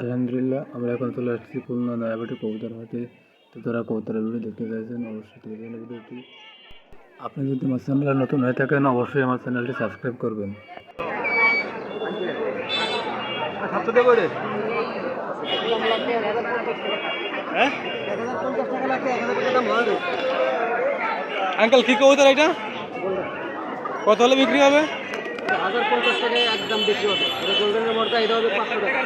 আলহামদুলিল্লাহ, আমরা এখন চলে আসছি খুলনা নয়াবাটি কবুতর হাটে। তো তারা কবুতরের ভিডিও দেখতে চাইছেন, অবশ্যই দেখবেন ভিডিওটি। আপনি যদি আমার চ্যানেলে নতুন হয়ে থাকেন, অবশ্যই আমার চ্যানেলটি সাবস্ক্রাইব করবেন। আঙ্কেল, কি কবুতর এটা? কত হলে বিক্রি হবে? হাজার পঞ্চাশ টাকায় একদম বেশি হবে। এটা গোল্ডেনের মর্দা এটা হবে পাঁচশো টাকা।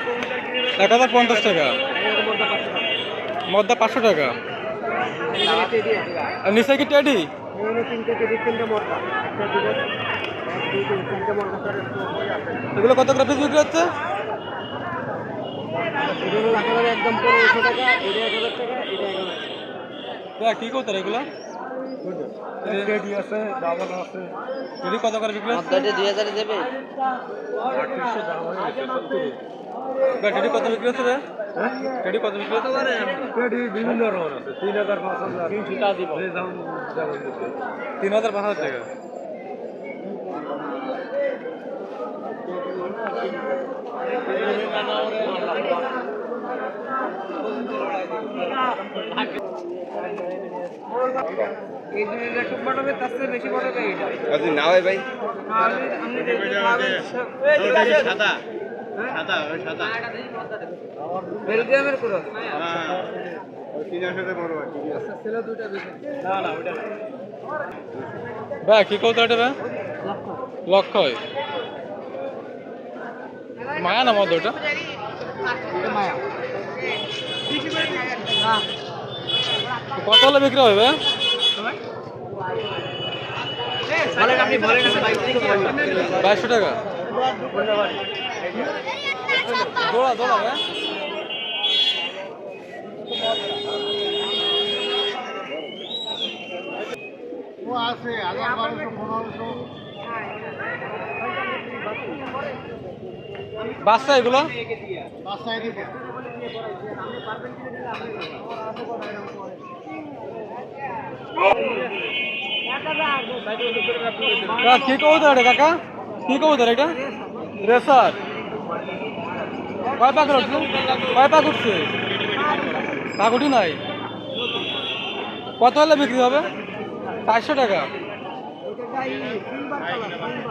এক হাজার পঞ্চাশ টাকা? মর্দা পাঁচশো টাকা। আর নিচে কি টেডি? এগুলো কত করে পিস বিক্রি হচ্ছে? একদম পনেরোশো টাকা এটা এক হাজার টাকা এটা এক হাজার দেখ কি কবুতর এগুলো? টেডি আছে ডাবল আছে টেডি কত করে বিক্রি হচ্ছে মর্দাটা দুই হাজারে দেবে দেখ, টেডি কত বিক্রি হচ্ছে রে টেডি কত বিক্রি হচ্ছে টেডি বিভিন্ন রকম আছে তিন হাজার পাঁচ হাজার তিনশোটা দিব তিন হাজার পাঁচ হাজার টাকা এই দুই না হয় ভাই? আপনি দেখতে পাবেন সাদা সাদা সাদা। বেলজিয়ামের ক্রস হ্যাঁ। বড় ভাই দুইটা বেশি না না ওইটা না। ভাই কি কবুতর এটা ভাই? লক্ষয় মায়া না মদ্দা ওটা মায়া। না কত হলে বিক্রি হবে ভাই বলেন আপনি বাইশশো টাকা দৌড়া দৌড়া ভাই ও আছে হাজার বারোশো পনেরোশো বাচ্চা এগুলো? বাসায় দিকে কা- কবুতর এটা কাকা? কি কবুতর এটা? রেসার। কয় পাক উঠছে কয় পাক উঠছে পাক উঠি নাই? কত হলে বিক্রি হবে? চারশো টাকা।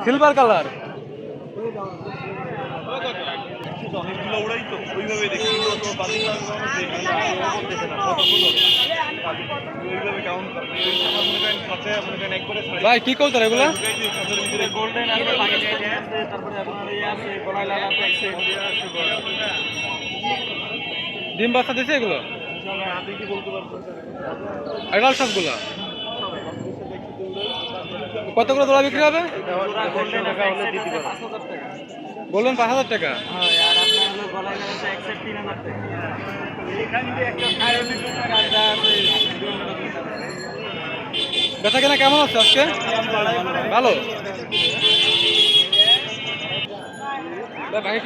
সিলভার কালার ভাই কি কবুতর এগুলো? ডিম বাচ্চা দিছে এগুলো? এগাল সবগুলো? কত করে দোলা বিক্রি হবে? বলবেন পাঁচ হাজার টাকা? বেচা কেনা কেমন আছে আজকে? ভালো?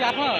আপনার?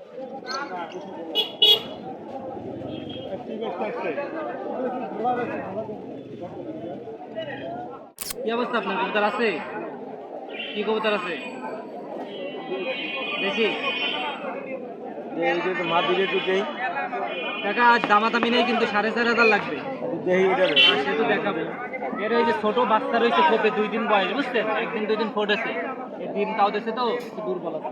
কি অবস্থা আপনার? কবুতর আছে? কি কবুতর আছে? বেশি যে এই যে মা দেই। কাকা আজ দামাদামি নেই কিন্তু সাড়ে চার হাজার লাগবে। সে তো দেখাবে। এর এই যে ছোট বাচ্চা রয়েছে খোপে দুই দিন বয়স বুঝছেন? একদিন দুই দিন ফোটেছে এই দিন তাও দিচ্ছে তো একটু দুর্বল আছে।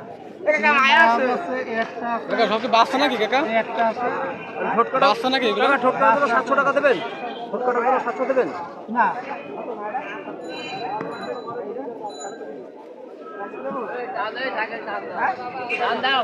কাকা সব কি বাচ্চা নাকি কাকা? বাচ্চা নাকি এগুলো? ঠোঁটকাটাগুলো সাতশো টাকা দেবেন? ঠোঁটকাটাগুলো সাতশো দেবেন? না। ও